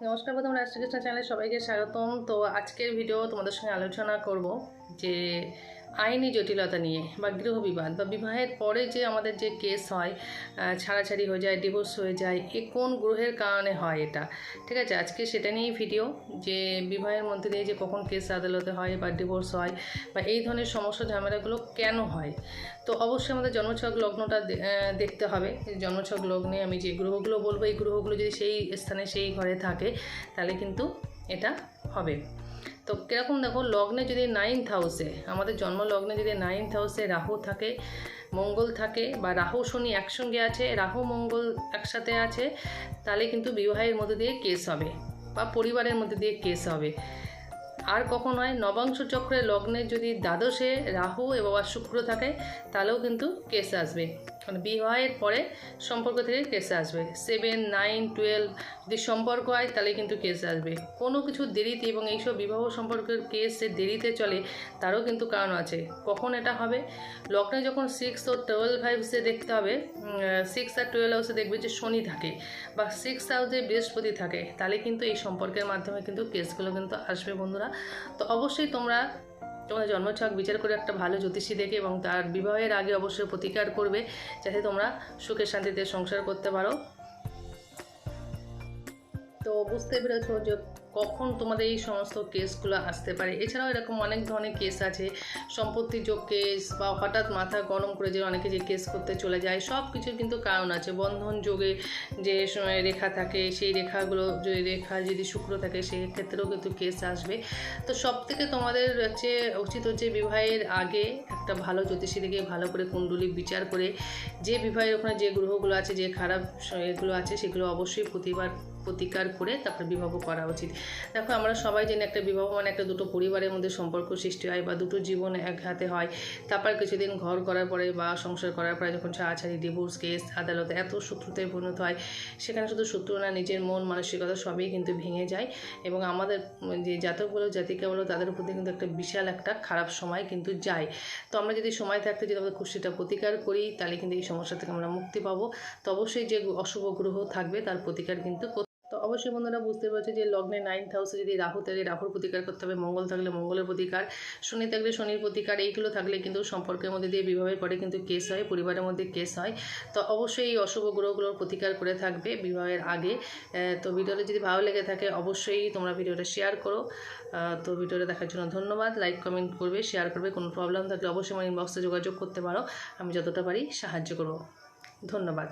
নমস্কার প্রথম রাষ্ট্রকৃষ্ণ চ্যানেলে সবাইকে স্বাগতম। তো আজকের ভিডিও তোমাদের সঙ্গে আলোচনা করব যে আইনি জটিলতা নিয়ে বা গৃহবিবাদ বা বিবাহের পরে যে আমাদের যে কেস হয় ছাড়াছাড়ি হয়ে যায় ডিভোর্স হয়ে যায়, এ কোন গ্রহের কারণে হয় এটা? ঠিক আছে, আজকে সেটা নিয়েই ভিডিও যে বিবাহের মধ্যে দিয়ে যে কখন কেস আদালতে হয় বা ডিভোর্স হয় বা এই ধরনের সমস্যা ঝামেলাগুলো কেন হয়? তো অবশ্যই আমাদের জন্মছক লগ্নটা দেখতে হবে। জন্মছক লগ্নে আমি যে গ্রহগুলো বলব, এই গ্রহগুলো যদি সেই স্থানে সেই ঘরে থাকে, তাহলে কিন্তু এটা হবে। তো কীরকম দেখো, লগ্নে যদি নাইন্থ হাউসে আমাদের জন্ম লগ্নে যদি নাইন্থ হাউসে রাহু থাকে, মঙ্গল থাকে বা রাহু শনি একসঙ্গে আছে, রাহু মঙ্গল একসাথে আছে, তাহলে কিন্তু বিবাহের মধ্যে দিয়ে কেস হবে বা পরিবারের মধ্যে দিয়ে কেস হবে। আর কখন হয় নবাংশ চক্রের লগ্নে যদি দ্বাদশে রাহু এবং শুক্র থাকে, তাহলেও কিন্তু কেস আসবে। মানে বিবাহের পরে সম্পর্ক থেকে কেস আসবে। সেভেন নাইন টুয়েলভ যদি সম্পর্ক হয় তাহলে কিন্তু কেস আসবে। কোনো কিছু দেরিতে এবং এইসব বিবাহ সম্পর্কের কেস যে দেরিতে চলে, তারও কিন্তু কারণ আছে। কখন এটা হবে? লগ্নে যখন সিক্স ও টুয়েলভ হাউসে দেখতে হবে সিক্স আর টুয়েলভ হাউসে দেখবে যে শনি থাকে বা সিক্স হাউসে বৃহস্পতি থাকে, তাহলে কিন্তু এই সম্পর্কের মাধ্যমে কিন্তু কেসগুলো কিন্তু আসবে বন্ধুরা। তো অবশ্যই তোমরা তোমাদের জন্মছক বিচার করে একটা ভালো জ্যোতিষী দেখে এবং তার বিবাহের আগে অবশ্যই প্রতিকার করবে, যাতে তোমরা সুখে শান্তিতে সংসার করতে পারো। তো বুঝতে পেরেছ যে কখন তোমাদের এই সমস্ত কেসগুলো আসতে পারে? এছাড়াও এরকম অনেক ধরনের কেস আছে। সম্পত্তি যোগ কেস বা হঠাৎ মাথা গরম করে যে অনেকে যে কেস করতে চলে যায়, সব কিছুর কিন্তু কারণ আছে। বন্ধন যোগে যে রেখা থাকে, সেই রেখাগুলো যদি রেখা যদি শুক্র থাকে সেই ক্ষেত্রেও কিন্তু কেস আসবে। তো সব থেকে তোমাদের হচ্ছে উচিত হচ্ছে বিবাহের আগে একটা ভালো জ্যোতিষী থেকে ভালো করে কুণ্ডলী বিচার করে যে বিবাহের ওখানে যে গ্রহগুলো আছে, যে খারাপ এগুলো আছে, সেগুলো অবশ্যই প্রতিবার প্রতিকার করে তারপর বিবাহ করা উচিত। দেখো, আমরা সবাই জানি একটা বিবাহ মানে একটা দুটো পরিবারের মধ্যে সম্পর্ক সৃষ্টি হয় বা দুটো জীবন এক হাতে হয়। তারপর কিছুদিন ঘর করার পরে বা সংসার করার পরে যখন ছাড়াছাড়ি ডিভোর্স কেস আদালতে এত শত্রুতায় পরিণত হয়, সেখানে শুধু শত্রু না, নিজের মন, মানসিকতা সবই কিন্তু ভেঙে যায় এবং আমাদের যে জাতক বলো, জাতিকা বলো, তাদের প্রতি কিন্তু একটা বিশাল একটা খারাপ সময় কিন্তু যায়। তো আমরা যদি সময় থাকতে যদি আমাদের খুশিটা প্রতিকার করি, তাহলে কিন্তু এই সমস্যা থেকে আমরা মুক্তি পাবো। তো অবশ্যই যে অশুভ গ্রহ থাকবে, তার প্রতিকার কিন্তু তো অবশ্যই বন্ধুরা বুঝতে পারছে যে লগ্নে নাইন্থ হাউসে যদি রাহু থাকে রাহুর প্রতিকার করতে হবে, মঙ্গল থাকলে মঙ্গলের প্রতিকার, শনি থাকলে শনির প্রতিকার, এইগুলো থাকলে কিন্তু সম্পর্কের মধ্যে দিয়ে বিবাহের পরে কিন্তু কেস হয়, পরিবারের মধ্যে কেস হয়। তো অবশ্যই এই অশুভ গ্রহগুলোর প্রতিকার করে থাকবে বিবাহের আগে। তো ভিডিওটা যদি ভালো লেগে থাকে অবশ্যই তোমরা ভিডিওটা শেয়ার করো। তো ভিডিওটা দেখার জন্য ধন্যবাদ। লাইক কমেন্ট করবে শেয়ার করবে, কোনো প্রবলেম থাকলে অবশ্যই আমার ইনবক্সে যোগাযোগ করতে পারো। আমি যতটা পারি সাহায্য করব। ধন্যবাদ।